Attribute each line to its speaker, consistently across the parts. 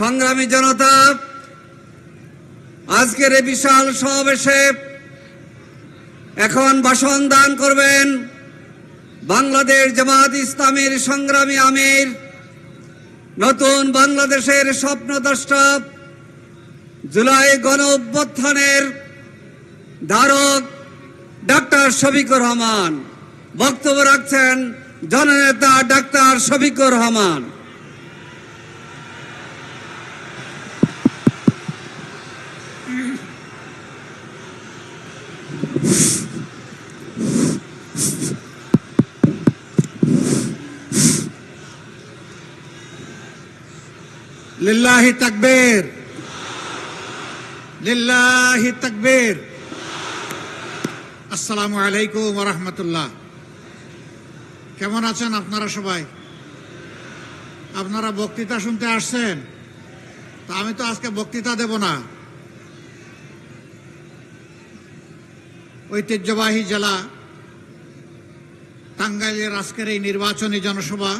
Speaker 1: সংগ্রামী জনতা, আজকের এই বিশাল সমাবেশে এখন ভাষণ দান করবেন বাংলাদেশ জামাত ইসলামের সংগ্রামী আমির, নতুন বাংলাদেশের স্বপ্ন স্বপ্নদ্রষ্টা, জুলাই গণ অভ্যুত্থানের ধারক ডাক্তার শফিকুর রহমান। বক্তব্য রাখছেন জননেতা ডাক্তার শফিকুর রহমান।
Speaker 2: লিল্লাহি তাকবীর। লিল্লাহি তাকবীর। আসসালামু আলাইকুম রাহমাতুল্লাহ। কেমন আছেন আপনারা সবাই? আপনারা বক্তৃতা শুনতে আসছেন? তা আমি তো আজকে বক্তৃতা দেব না। ঐতিহ্যবাহী জেলা টাঙ্গাইলের আজকের এই নির্বাচনী জনসভা,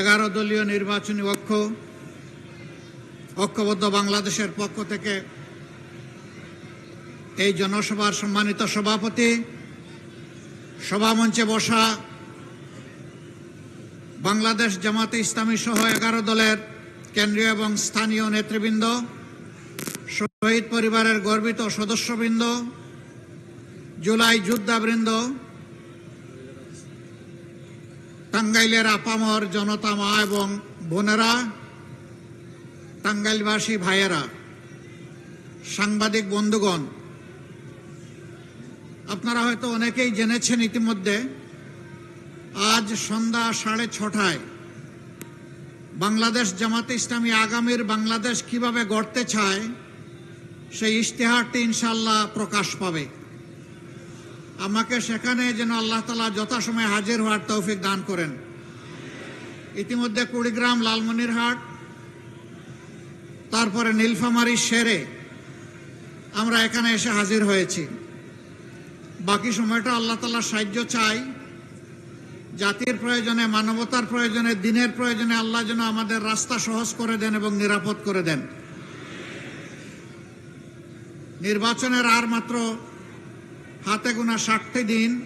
Speaker 2: এগারো দলীয় নির্বাচনী ঐক্য, ঐক্যবদ্ধ বাংলাদেশের পক্ষ থেকে এই জনসভার সম্মানিত সভাপতি সভামঞ্চে বসা বাংলাদেশ জামাতে ইসলামী সহ এগারো দলের কেন্দ্রীয় এবং স্থানীয় নেতৃবৃন্দ, শহীদ পরিবারের গর্বিত সদস্যবৃন্দ, জুলাই যোদ্ধাবৃন্দ, টাঙ্গাইলের আপামর জনতা মা এবং বোনেরা, টাঙ্গাইলবাসী ভাইয়েরা, সাংবাদিক বন্ধুগণ আপনারা হয়তো অনেকেই জেনেছেন ইতিমধ্যে, আজ সন্ধ্যা সাড়ে ছটায় বাংলাদেশ জামাতে ইসলামী আগামীর বাংলাদেশ কীভাবে গড়তে চায়, সেই ইশতেহারটি ইনশাল্লাহ প্রকাশ পাবে। আমাকে সেখানে যেন আল্লাহ তালা যথাসময়ে হাজির হওয়ার তৌফিক দান করেন। ইতিমধ্যে কুড়িগ্রাম লালমনিরহাট, তারপরে নীলফামারি সেরে আমরা এখানে এসে হাজির হয়েছি। বাকি সময়টা আল্লাহ তালার সাহায্য চাই। জাতির প্রয়োজনে, মানবতার প্রয়োজনে, দিনের প্রয়োজনে আল্লাহ যেন আমাদের রাস্তা সহজ করে দেন এবং নিরাপদ করে দেন। নির্বাচনের আর মাত্র হাতে গোনা ষাটটি দিন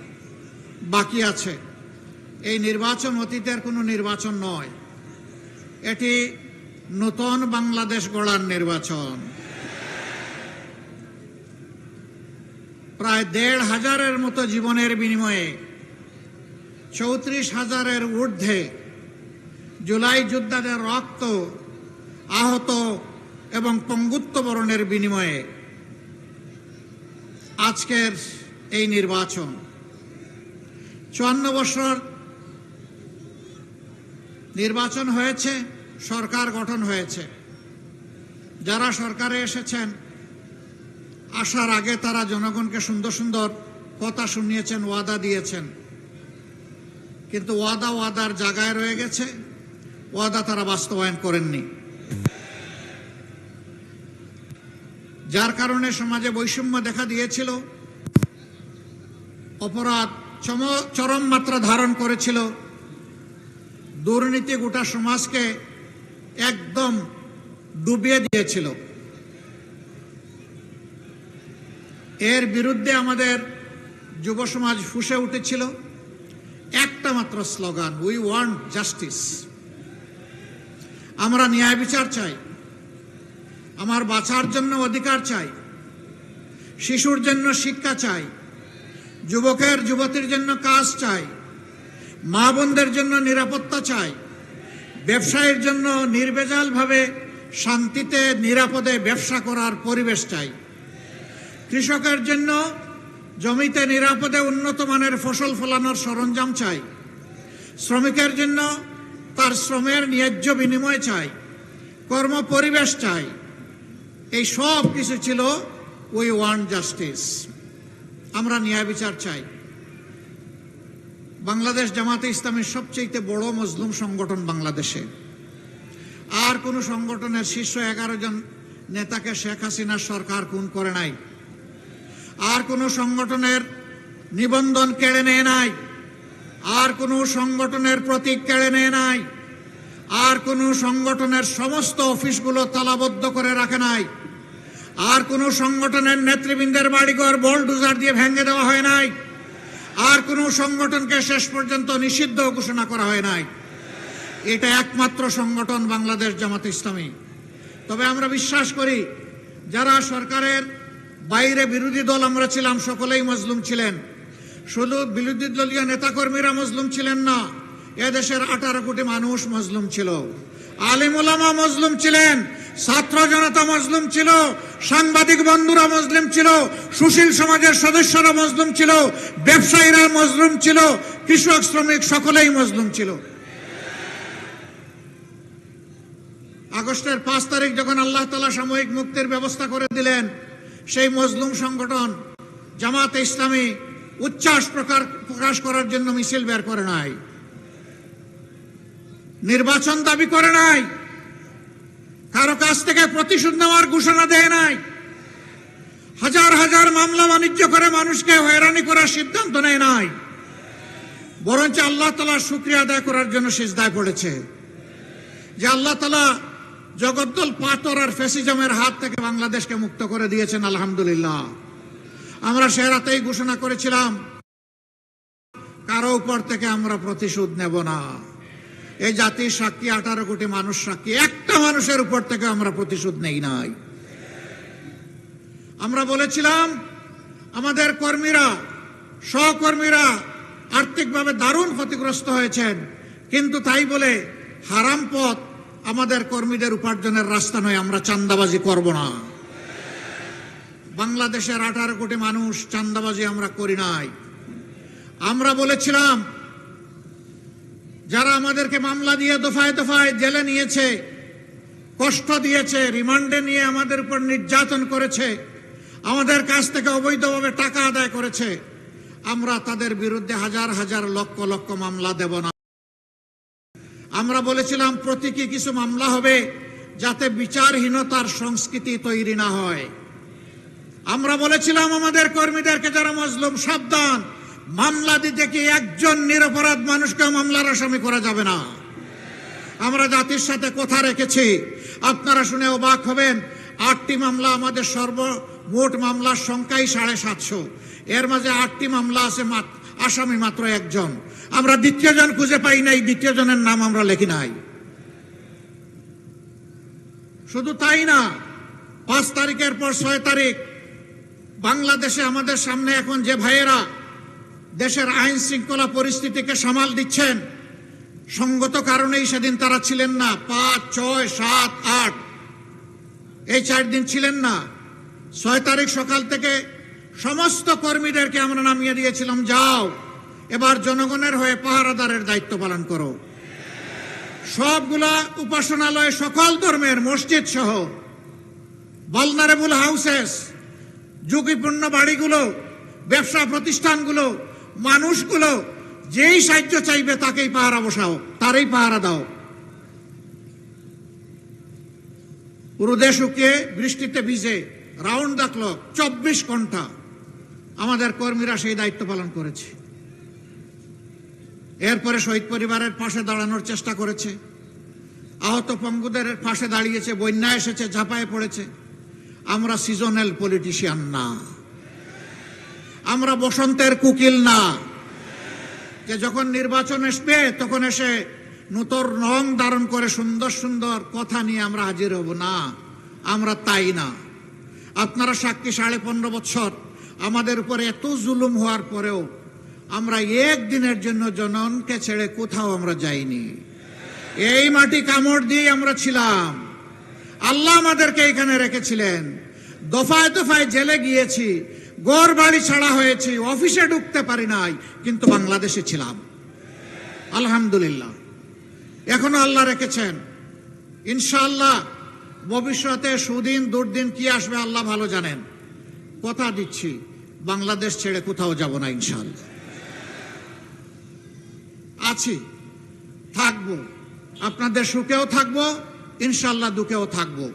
Speaker 2: বাকি আছে। এই নির্বাচন অতীতের কোনো নির্বাচন নয়। এটি নতুন বাংলাদেশ গড়ার নির্বাচন। প্রায় দেড় হাজারের মতো জীবনের বিনিময়ে চৌত্রিশ হাজারের ঊর্ধ্বে জুলাই যোদ্ধাদের রক্ত, আহত এবং পঙ্গুত্ব বরণের বিনিময়ে আজকের এই নির্বাচন। চুয়ান্ন বছর নির্বাচন হয়েছে, সরকার গঠন হয়েছে। যারা সরকারে এসেছেন আসার আগে তারা জনগণকে সুন্দর সুন্দর কথা শুনিয়েছেন, ওয়াদা দিয়েছেন। কিন্তু ওয়াদা ওয়াদার জায়গায় রয়ে গেছে। ওয়াদা তারা বাস্তবায়ন করেননি। যার কারণে সমাজে বৈষম্য দেখা দিয়েছিল, অপরাধ চরম মাত্রা ধারণ করেছিল। দুর্নীতি গোটা সমাজকে একদম ডুবিয়ে দিয়েছিল। এর বিরুদ্ধে আমাদের যুব সমাজ ফুসে উঠেছিল। একটা মাত্র স্লোগান উই ওয়ান্ট জাস্টিস আমরা ন্যায় বিচার চাই। আমার বাঁচার জন্য অধিকার চাই। শিশুর জন্য শিক্ষা চাই। যুবকের, যুবতীর জন্য কাজ চাই। মা বোনদের জন্য নিরাপত্তা চাই। ব্যবসায়ের জন্য নির্বেজালভাবে শান্তিতে, নিরাপদে ব্যবসা করার পরিবেশ চাই। কৃষকের জন্য জমিতে নিরাপদে উন্নত মানের ফসল ফলানোর সরঞ্জাম চাই। শ্রমিকের জন্য তার শ্রমের ন্যায্য বিনিময় চাই। কর্ম পরিবেশ চাই। এই সব কিছু ছিল উই ওয়ান্ট জাস্টিস। আমরা ন্যায় বিচার চাই। বাংলাদেশ জামাতে ইসলামের সবচেয়ে বড় মজলুম সংগঠন বাংলাদেশে। আর কোনো সংগঠনের শীর্ষ এগারো জন নেতাকে শেখ হাসিনার সরকার খুন করে নাই। আর কোনো সংগঠনের নিবন্ধন কেড়ে নেয় নাই। আর কোনো সংগঠনের প্রতীক কেড়ে নেয় নাই। আর কোনো সংগঠনের সমস্ত অফিসগুলো তালাবদ্ধ করে রাখে নাই। আর কোনো সংগঠনের নেতৃবৃন্দের বাড়িঘর বোল্ডুজার দিয়ে ভেঙে দেওয়া হয় নাই। আর কোনো সংগঠনকে শেষ পর্যন্ত নিষিদ্ধ ঘোষণা করা হয় নাই। এটা একমাত্র সংগঠন বাংলাদেশ জামাত ইসলামী। তবে আমরা বিশ্বাস করি, যারা সরকারের বাইরে বিরোধী দল আমরা ছিলাম, সকলেই মজলুম ছিলেন। শুধু বিরোধী দলীয় নেতাকর্মীরা মজলুম ছিলেন না, এদেশের আঠারো কোটি মানুষ মজলুম ছিল। আলিমুলামা মজলুম ছিলেন, ছাত্র জনতা মজলুম ছিল, সাংবাদিক বন্ধুরা মজলুম ছিল, সুশীল সমাজের সদস্যরা মজলুম ছিল, ব্যবসায়ীরা মজলুম ছিল, কৃষক, শ্রমিক সকলেই মজলুম ছিল। আগস্টের পাঁচ তারিখ যখন আল্লাহ তালা সাময়িক মুক্তির ব্যবস্থা করে দিলেন সেই মজলুম সংগঠন জামাতে ইসলামী উচ্ছ্বাস প্রকার প্রকাশ করার জন্য মিছিল বের করে নাই, নির্বাচন দাবি করে নাই, কারও কাছ থেকে প্রতিশোধ নেওয়ার ঘোষণা দেয় নাই, হাজার হাজার মামলা বাণিজ্য করে মানুষকে হয়রানি করার সিদ্ধান্ত নেয় নাই, বরঞ্চ আল্লাহ তালা শুক্রিয়া আদায় করার জন্য সিজদায় পড়েছে। যে আল্লাহ তালা জগদ্দল পাথর আর ফেসিজমের হাত থেকে বাংলাদেশকে মুক্ত করে দিয়েছেন, আলহামদুলিল্লাহ। আমরা সে রাতেই ঘোষণা করেছিলাম, কারও উপর থেকে আমরা প্রতিশোধ নেব না। এই জাতির সাক্ষী, আঠারো কোটি মানুষ সাক্ষী, একটা মানুষের উপর থেকে আমরা প্রতিশোধ নেই নাই। আমরা বলেছিলাম, আমাদের কর্মীরা, সহকর্মীরা আর্থিকভাবে দারুণ ক্ষতিগ্রস্ত হয়েছেন, কিন্তু তাই বলে হারাম পথ আমাদের কর্মীদের উপার্জনের রাস্তা নয়, আমরা চান্দাবাজি করব না। বাংলাদেশের আঠারো কোটি মানুষ চান্দাবাজি আমরা করি নাই। আমরা বলেছিলাম, যারা আমাদেরকে মামলা দিয়ে দফায় দফায় জেলে নিয়েছে, কষ্ট দিয়েছে, রিমান্ডে নিয়ে আমাদের উপর নির্যাতন করেছে, আমাদের কাছ থেকে অবৈধভাবে টাকা আদায় করেছে, আমরা তাদের বিরুদ্ধে হাজার হাজার লক্ষ লক্ষ মামলা দেব না। আমরা বলেছিলাম, প্রতীকী কিছু মামলা হবে যাতে বিচারহীনতার সংস্কৃতি তৈরি না হয়। আমরা বলেছিলাম, আমাদের কর্মীদেরকে যারা মজলুম, সাবধান। মামলা দিতে কি একজন নিরপরাধ মানুষকে মামলার আসামি করা যাবে না? আমরা জাতির সাথে কথা রেখেছি। আপনারা শুনে অবাক হবেন, আটটি মামলা আমাদের সর্ব মোট মামলার সংখ্যাই সাড়ে সাতশো। এর মাঝে আটটি মামলা আছে মাত- আসামি মাত্র একজন। আমরা দ্বিতীয় জন খুঁজে পাই নাই, দ্বিতীয় জনের নাম আমরা লিখি নাই। শুধু তাই না, পাঁচ তারিখের পর ছয় তারিখ, বাংলাদেশে আমাদের সামনে এখন যে ভাইয়েরা দেশের আইন শৃঙ্খলা পরিস্থিতিকে সামাল দিচ্ছেন, সঙ্গত কারণেই সেদিন তারা ছিলেন না। পাঁচ, ছয়, সাত, আট, এই চার দিন ছিলেন না। ছয় তারিখ সকাল থেকে সমস্ত কর্মীদেরকে আমরা নামিয়ে দিয়েছিলাম, যাও। এবার জনগণের হয়ে পাহারাদারের দায়িত্ব পালন করো। সবগুলা উপাসনালয় সকল ধর্মের মসজিদ সহ ভালনারেবল হাউসেস ঝুঁকিপূর্ণ বাড়িগুলো, ব্যবসা প্রতিষ্ঠানগুলো, মানুষগুলো যেই সাহায্য চাইবে তাকেই পাহারা বসাও, তারই পাহারা দাও। রোদে শুকিয়ে বৃষ্টিতে ভিজে রাউন্ড ক্লক চব্বিশ ঘণ্টা আমাদের কর্মীরা সেই দায়িত্ব পালন করেছে। এরপরে শহীদ পরিবারের পাশে দাঁড়ানোর চেষ্টা করেছে। আহত পঙ্গুদের পাশে দাঁড়িয়েছে, বন্যা এসেছে, ঝাঁপায় পড়েছে। আমরা সিজনাল পলিটিশিয়ান না। আমরা বসন্তের কুকিল না। যে যখন নির্বাচন আসবে, তখন এসে নূতন রং ধারণ করে সুন্দর সুন্দর কথা নিয়ে আমরা হাজির হব। না, আমরা তাই না। আপনারা সাক্ষী সাড়ে পনেরো বছর আমাদের উপরে এত জুলুম হওয়ার পরেও আমরা একদিনের জন্য জননকে ছেড়ে কোথাও আমরা যাইনি। এই মাটি কামড় দিয়ে আমরা ছিলাম। আল্লাহ আমাদেরকে এখানে রেখেছিলেন। দফায় দফায় জেলে গিয়েছি গড় বাড়ি ছাড়া হয়েছি, অফিসে ঢুকতে পারি নাই, কিন্তু বাংলাদেশে ছিলাম। আলহামদুলিল্লাহ। এখনও আল্লাহ রেখেছেন। ইনশাআল্লাহ ভবিষ্যতে সুদিন দুর্দিন কি আসবে আল্লাহ ভালো জানেন। কথা দিচ্ছি, বাংলাদেশ ছেড়ে কোথাও যাব না, ইনশাআল্লাহ। আছি, থাকব। আপনাদের সুখেও থাকব ইনশাল্লাহ দুঃখেও থাকব।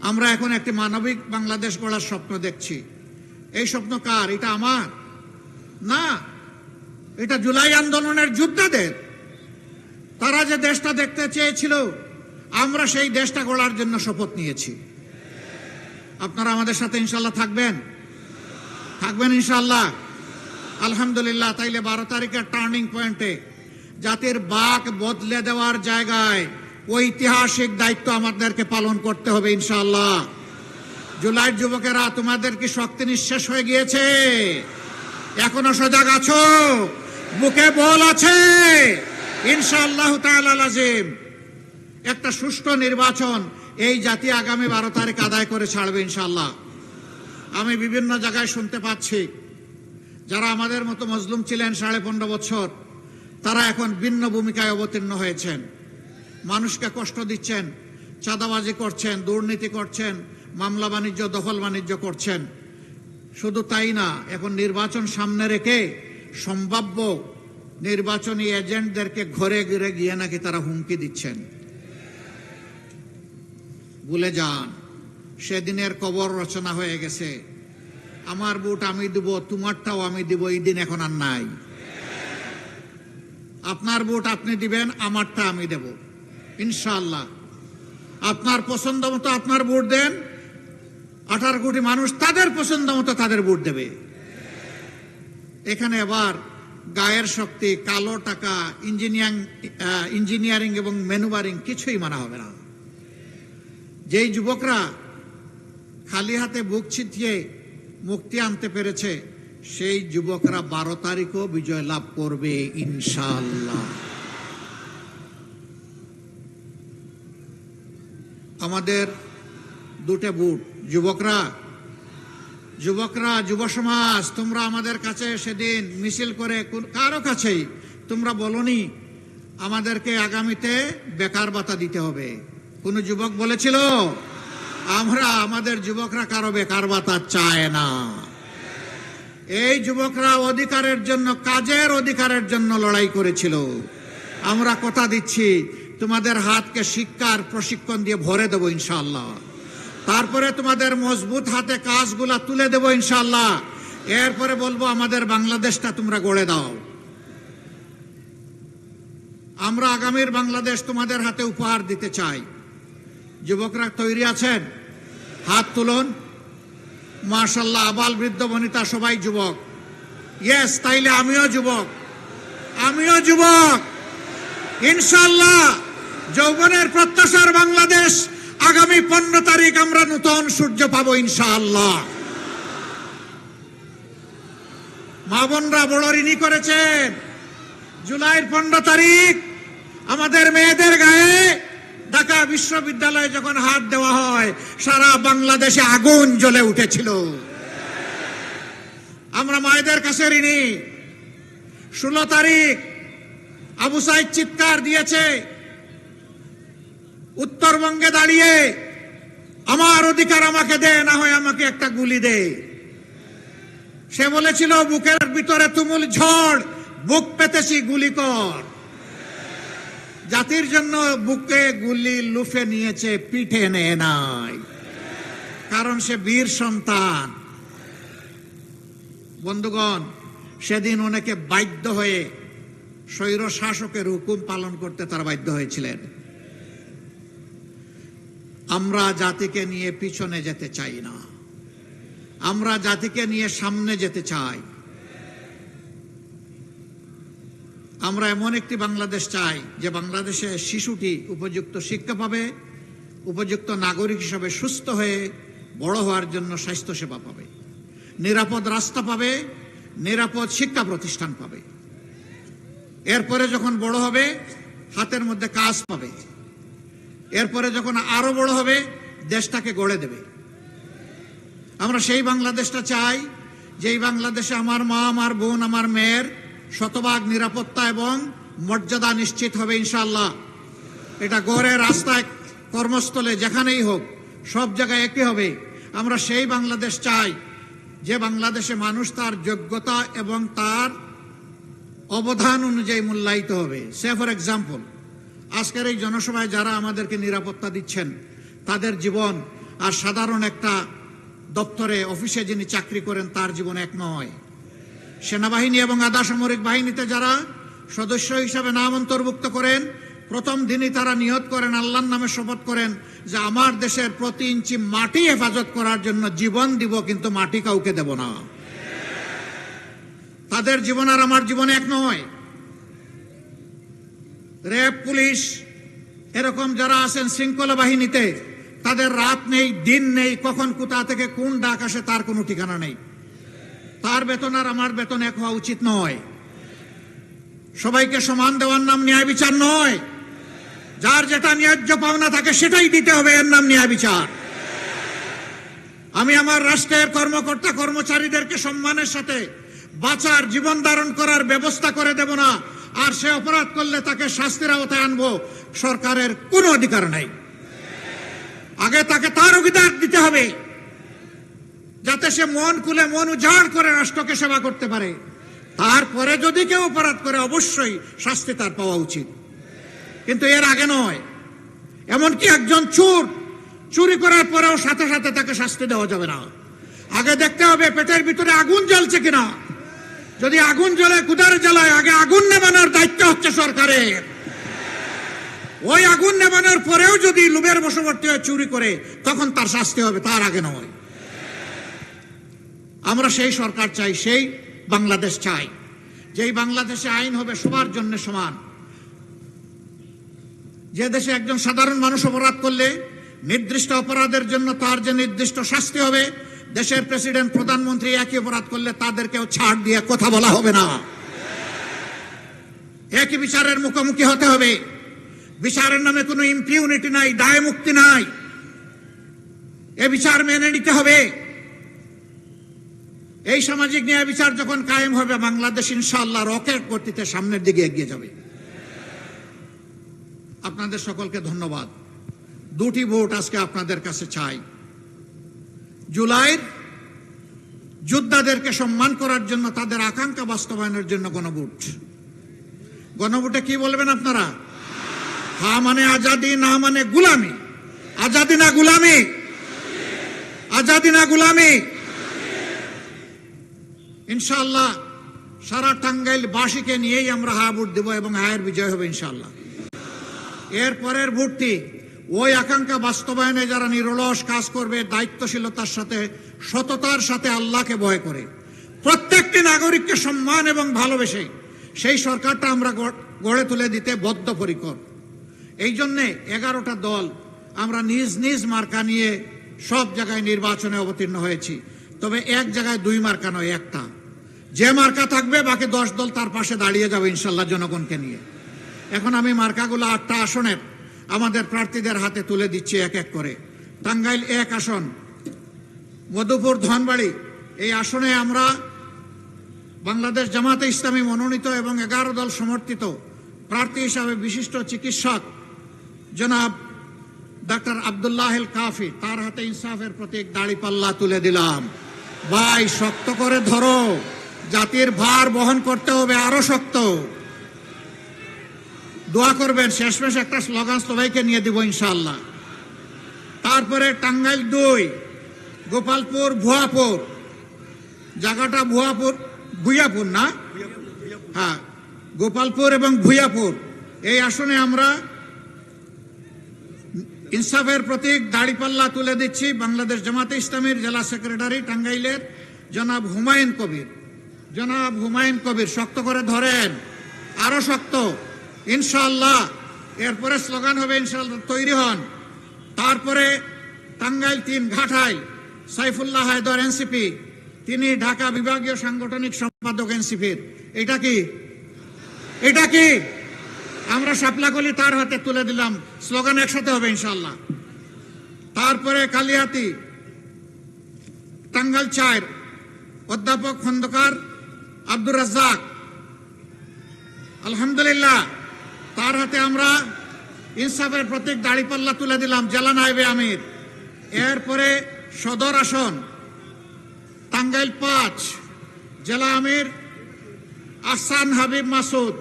Speaker 2: আমরা এখন একটি মানবিক বাংলাদেশ গড়ার স্বপ্ন দেখছি। এই স্বপ্ন কার? এটা আমার? না, এটা জুলাই আন্দোলনের যোদ্ধাদের। তারা যে দেশটা দেখতে চেয়েছিল, আমরা সেই দেশটা গড়ার জন্য শপথ নিয়েছি। আপনারা আমাদের সাথে ইনশাল্লাহ থাকবেন। থাকবেন ইনশাল্লাহ আলহামদুলিল্লাহ, তাইলে বারো তারিখের টার্নিং পয়েন্টে জাতির বাক বদলে দেওয়ার জায়গায় ঐতিহাসিক দায়িত্ব আমাদেরকে পালন করতে হবে ইনশাল্লাহ জুলাইয়ের যুবকেরা, তোমাদের কি শক্তি নিঃশেষ হয়ে গিয়েছে? এখনও সজাগ আছো? বুকে বল আছে? ইনশাআল্লাহ লাজিম একটা সুষ্ঠু নির্বাচন এই জাতি আগামী বারো তারিখ আদায় করে ছাড়বে ইনশাল্লাহ আমি বিভিন্ন জায়গায় শুনতে পাচ্ছি, যারা আমাদের মতো মজলুম ছিলেন সাড়ে পনেরো বছর, তারা এখন ভিন্ন ভূমিকায় অবতীর্ণ হয়েছেন। মানুষকে কষ্ট দিচ্ছেন, চাঁদাবাজি করছেন, দুর্নীতি করছেন, মামলা বাণিজ্য, দখল বাণিজ্য করছেন। শুধু তাই না, এখন নির্বাচন সামনে রেখে সম্ভাব্য নির্বাচনী এজেন্টদেরকে ঘরে ঘিরে গিয়ে নাকি তারা হুমকি দিচ্ছেন। ভুলে যান। সেদিনের কবর রচনা হয়ে গেছে। আমার বুট আমি দিব, তোমারটাও আমি দিব, এই দিন এখন আর নাই। আপনার বুট আপনি দিবেন, আমারটা আমি দেব। ইনশাআল্লাহ। আপনার পছন্দ মতো আপনার ভোট দেন। আঠারো কোটি মানুষ তাদের পছন্দ মতো তাদের ভোট দেবে। এখানে আবার গায়ের শক্তি, কালো টাকা, ইঞ্জিনিয়ারিং ইঞ্জিনিয়ারিং এবং ম্যানুভারিং কিছুই মানা হবে না। যেই যুবকরা খালি হাতে বুক ছিটিয়ে মুক্তি আনতে পেরেছে, সেই যুবকরা বারো তারিখও বিজয় লাভ করবে ইনশাল্লাহ আমাদের দুটো বুট, যুবকরা যুবকরা, যুব সমাজ, তোমরা আমাদের কাছে সেদিন মিছিল করে কারও কাছেই তোমরা বলনি, আমাদেরকে আগামীতে বেকার ভাতা দিতে হবে। কোন যুবক বলেছিল, আমরা আমাদের যুবকরা কারও বেকার ভাতা চায় না। এই যুবকরা অধিকারের জন্য, কাজের অধিকারের জন্য লড়াই করেছিল। আমরা কথা দিচ্ছি, তোমাদের হাতকে শিক্ষার প্রশিক্ষণ দিয়ে ভরে দেবো ইনশাল্লাহ তারপরে তোমাদের মজবুত হাতে কাজগুলা তুলে দেবো ইনশাল্লাহ এরপরে বলব, আমাদের বাংলাদেশটা তোমরা গড়ে দাও। আমরা আগামীর বাংলাদেশ তোমাদের হাতে উপহার দিতে চাই। যুবকরা তৈরি আছেন? হাত তুলুন। মাশাল্লাহ আবাল বৃদ্ধ বনিতা সবাই যুবক। ইয়েস তাইলে আমিও যুবক। আমিও যুবক। ইনশাল্লাহ যৌবনের প্রত্যাশার বাংলাদেশ আগামী পনেরো তারিখ আমরা নতুন সূর্য পাবো ইনশাআল্লাহ। মা বোনরা বড় ঋণী করেছেন। জুলাইয়ের পনেরো তারিখ আমাদের মেয়েদের গায়ে ঢাকা বিশ্ববিদ্যালয়ে যখন হাত দেওয়া হয়, সারা বাংলাদেশে আগুন জ্বলে উঠেছিল। আমরা মায়েদের কাছে ঋণী। ষোলো তারিখ আবু সাইদ চিৎকার দিয়েছে, উত্তরবঙ্গে দাঁড়িয়ে আমার অধিকার আমাকে দে, না হয় আমাকে একটা গুলি দে। সে বলেছিল, বুকের ভিতরে তুমুল ঝড়, বুক পেতেছি গুলি কর। জাতির জন্য বুকে গুলি লুফে নিয়েছে, পিঠে নেয় নাই। কারণ সে বীর সন্তান। বন্ধুগণ, সেদিন অনেকে বাধ্য হয়ে স্বৈর শাসকের হুকুম পালন করতে তারা বাধ্য হয়েছিলেন। আমরা জাতিকে নিয়ে পিছনে যেতে চাই না। আমরা জাতিকে নিয়ে সামনে যেতে চাই। আমরা এমন একটি বাংলাদেশ চাই যে বাংলাদেশে শিশুটি উপযুক্ত শিক্ষা পাবে, উপযুক্ত নাগরিক হিসাবে সুস্থ হয়ে বড় হওয়ার জন্য স্বাস্থ্য সেবা পাবে, নিরাপদ রাস্তা পাবে, নিরাপদ শিক্ষা প্রতিষ্ঠান পাবে। এরপরে যখন বড় হবে, হাতের মধ্যে কাজ পাবে। এরপরে যখন আরও বড় হবে, দেশটাকে গড়ে দেবে। আমরা সেই বাংলাদেশটা চাই, যেই বাংলাদেশে আমার মা, আমার বোন, আমার মেয়ের শতভাগ নিরাপত্তা এবং মর্যাদা নিশ্চিত হবে ইনশাল্লাহ এটা গড়ে রাস্তায় কর্মস্থলে যেখানেই হোক, সব জায়গায় একই হবে। আমরা সেই বাংলাদেশ চাই, যে বাংলাদেশে মানুষ তার যোগ্যতা এবং তার অবদান অনুযায়ী মূল্যায়িত হবে। সে ফর এক্সাম্পল, আজকের এই জনসভায় যারা আমাদেরকে নিরাপত্তা দিচ্ছেন, তাদের জীবন আর সাধারণ একটা দপ্তরে, অফিসে যিনি চাকরি করেন, তার জীবন এক নয়। সেনাবাহিনী এবং আধা সামরিক বাহিনীতে যারা সদস্য হিসাবে নাম অন্তর্ভুক্ত করেন, প্রথম দিনই তারা নিয়ত করেন, আল্লাহর নামে শপথ করেন যে আমার দেশের প্রতি ইঞ্চি মাটি হেফাজত করার জন্য জীবন দিব, কিন্তু মাটি কাউকে দেব না। তাদের জীবন আর আমার জীবন এক নয়। র্যাব, পুলিশ, এরকম যারা আছেন শৃঙ্খলা বাহিনীতে, তাদের রাত নেই, দিন নেই, কখন কোথা থেকে কোন ডাক আসে তার কোনো ঠিকানা নেই। তার বেতন আর আমার বেতন এক হওয়া উচিত নয়। সবাইকে সমান দেওয়ার নাম ন্যায় বিচার নয়। যার যেটা ন্যায্য পাওনা থাকে সেটাই দিতে হবে এর নাম ন্যায় বিচার। আমি আমার রাষ্ট্রের কর্মকর্তা কর্মচারীদেরকে সম্মানের সাথে বাঁচার, জীবন ধারণ করার ব্যবস্থা করে দেব না। আর সে অপরাধ করলে তাকে শাস্তির আওতায় আনব সরকারের কোনো অধিকার নাই। আগে তাকে তার অধিকার দিতে হবে। যাতে সে মন খুলে, মন উজাড় করে রাষ্ট্রকে সেবা করতে পারে। তারপরে যদি কেউ অপরাধ করে, অবশ্যই শাস্তি তার পাওয়া উচিত। কিন্তু এর আগে নয়। এমনকি একজন চোর, চুরি করার পরেও সাথে সাথে তাকে শাস্তি দেওয়া যাবে না। আগে দেখতে হবে পেটের ভিতরে আগুন জ্বলছে কিনা। যদি আগুন জ্বলে, কুদারে জ্বালায়, আগে আগুন নেবানোর দায়িত্ব হচ্ছে সরকারের। ওই আগুন নেবানোর পরেও যদি লুবের বশবর্তী হয়ে চুরি করে, তখন তার শাস্তি হবে, তার আগে নয়। আমরা সেই সরকার চাই, সেই বাংলাদেশ চাই। যেই বাংলাদেশে আইন হবে সবার জন্য সমান। যে দেশে একজন সাধারণ মানুষ অপরাধ করলে নির্দিষ্ট অপরাধের জন্য তার যে নির্দিষ্ট শাস্তি হবে, দেশের প্রেসিডেন্ট, প্রধানমন্ত্রী একই অপরাধ করলে তাদেরকেও ছাড় দিয়ে কথা বলা হবে না। একই বিচারের মুখোমুখি হতে হবে। বিচারের নামে কোনো ইম্পিউনিটি নাই দায় মুক্তি নাই। এ বিচার মেনে নিতে হবে। এই সামাজিক ন্যায় বিচার যখন কায়েম হবে, বাংলাদেশ ইনশাল্লাহ রকেট গতিতে সামনের দিকে এগিয়ে যাবে। আপনাদের সকলকে ধন্যবাদ। দুটি ভোট আজকে আপনাদের কাছে চাই। জুলাইয়ের যোদ্ধাদেরকে সম্মান করার জন্য, তাদের আকাঙ্ক্ষা বাস্তবায়নের জন্য গণভোট। গণভোটে কি বলবেন আপনারা? হা মানে আজাদি, না মানে গুলামি। আজাদি না গুলামি? আজাদি না গুলামি? ইনশাআল্লাহ সারা টাঙ্গাইল বাসীকে নিয়েই আমরা হা ভোট দেবো এবং হায়ের বিজয় হবে ইনশাল্লাহ এর পরের ভোটটি ওই আকাঙ্ক্ষা বাস্তবায়নে যারা নিরলস কাজ করবে, দায়িত্বশীলতার সাথে, সততার সাথে আল্লাহকে ভয় করে। প্রত্যেকটি নাগরিককে সম্মান এবং ভালোবেসে সেই সরকারটা আমরা গড়ে তুলে দিতে বদ্ধপরিকর। এই জন্যে এগারোটা দল আমরা নিজ নিজ মার্কা নিয়ে সব জায়গায় নির্বাচনে অবতীর্ণ হয়েছি। তবে এক জায়গায় দুই মার্কা নয়, একটা। যে মার্কা থাকবে, বাকি দশ দল তার পাশে দাঁড়িয়ে যাবে ইনশাল্লাহ জনগণকে নিয়ে। এখন আমি মার্কাগুলো আটটা আসনের আমাদের প্রার্থীদের হাতে তুলে দিচ্ছি এক এক করে। টাঙ্গাইল এক আসন, মধুপুর ধনবাড়ি। এই আসনে আমরা বাংলাদেশ জামাতে ইসলামী মনোনীত এবং এগারো দল সমর্থিত প্রার্থী হিসাবে বিশিষ্ট চিকিৎসক জনাব ডাক্তার আবদুল্লাহ কাফি, তার হাতে ইনসাফের প্রতীক দাড়ি পাল্লা তুলে দিলাম। ভাই শক্ত করে ধরো। জাতির ভার বহন করতে হবে আরও শক্ত। দোয়া করবেন শেষমেশ একটা স্লোগান সবাইকে নিয়ে দিব ইনশাল্লাহ তারপরে টাঙ্গাইল দুই গোপালপুর ভুয়াপুর। জায়গাটা ভুয়াপুর ভুইয়াপুর না? হ্যাঁ গোপালপুর এবং ভুইয়াপুর। এই আসনে আমরা ইনসাফের প্রতীক দাড়িপাল্লা তুলে দিচ্ছি বাংলাদেশ জামাতে ইসলামীর জেলা সেক্রেটারি টাঙ্গাইলের জনাব হুমায়ুন কবির। জনাব হুমায়ুন কবির, শক্ত করে ধরেন। আরও শক্ত। ইনশাল্লাহ এরপরে স্লোগান হবে ইনশাআল্লাহ তৈরি হন। তারপরে টাঙ্গাইল তিন ঘাটাইল সাইফুল্লাহ হায়দর এনসিপি, তিনি ঢাকা বিভাগীয় সাংগঠনিক সম্পাদক এনসিপির। এটা কি? এটা কি? আমরা সাপলাকলি তার হাতে তুলে দিলাম। স্লোগান একসাথে হবে ইনশাল্লাহ তারপরে কালিয়াতি টাঙ্গাল চার, অধ্যাপক খন্দকার আব্দুর রাজ্জাক। আলহামদুলিল্লাহ, তার হাতে আমরা ইনসাফের প্রতীক দাড়িপাল্লা তুলে দিলাম, জেলা নাইবে আমির। এরপরে সদর আসন, টাঙ্গাইল পাঁচ, জেলা আমির আসান হাবিব মাসুদ।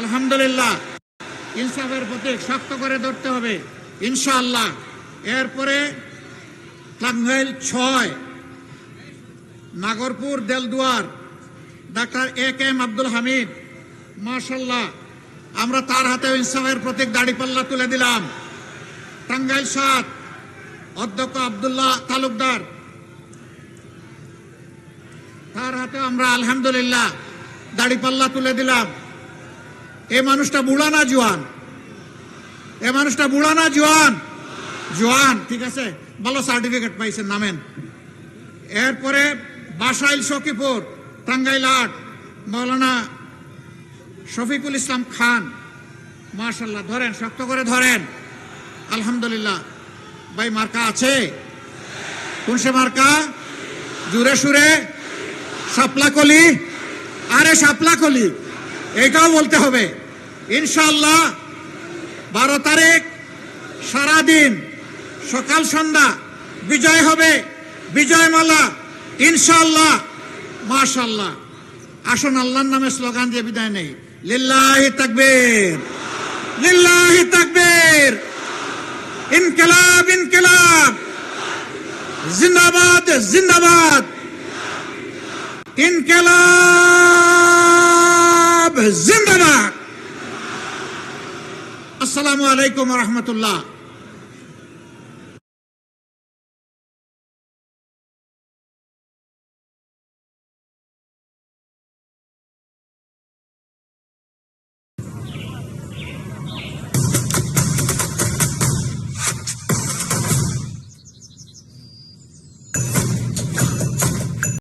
Speaker 2: আলহামদুলিল্লাহ, ইনসাফের প্রতীক শক্ত করে ধরতে হবে, ইনশাআল্লাহ। এরপরে টাঙ্গাইল ছয়, Nagarpur, Delduar, doctor A K M Abdul Hamid মাশাল্লাহ আমরা তার হাতে ইনসাফের প্রতীক দাড়িপাল্লা তুলে দিলাম। টাঙ্গাইল সাত, অধ্যক্ষ আবদুল্লাহ তালুকদার। তার হাতে আমরা আলহামদুলিল্লাহ দাড়িপাল্লা তুলে দিলাম। এ মানুষটা বুড়া না জোয়ান? এ মানুষটা বুড়া না জোয়ান? জোয়ান, ঠিক আছে? ভালো সার্টিফিকেট পাইছেন, নামেন। এরপরে বাসাইল সকিপুর টাঙ্গাইল আট মৌলানা শফিকুল ইসলাম খান। মার্শাল্লাহ ধরেন, শক্ত করে ধরেন। আলহামদুলিল্লাহ। ভাই, মার্কা আছে? কোন সে মার্কা? জুড়ে সুরে? সাপলাকলি আরে সাপলাকলি এটাও বলতে হবে। ইনশাল্লাহ বারো তারিখ সারাদিন সকাল সন্ধ্যা বিজয় হবে বিজয় মালা ইনশাল্লাহ মাশাল্লাহ আসুন, আল্লাহর নামে স্লোগান দিয়ে বিদায় নেই। লিল্লাহি তাকবীর লিল্লাহি তাকবীর। ইনকিলাব ইনকিলাব। জিন্দাবাদ জিন্দাবাদ। ইনকিলাব। জিন্দাবাদ আসসালামু আলাইকুম রহমতুল্লাহ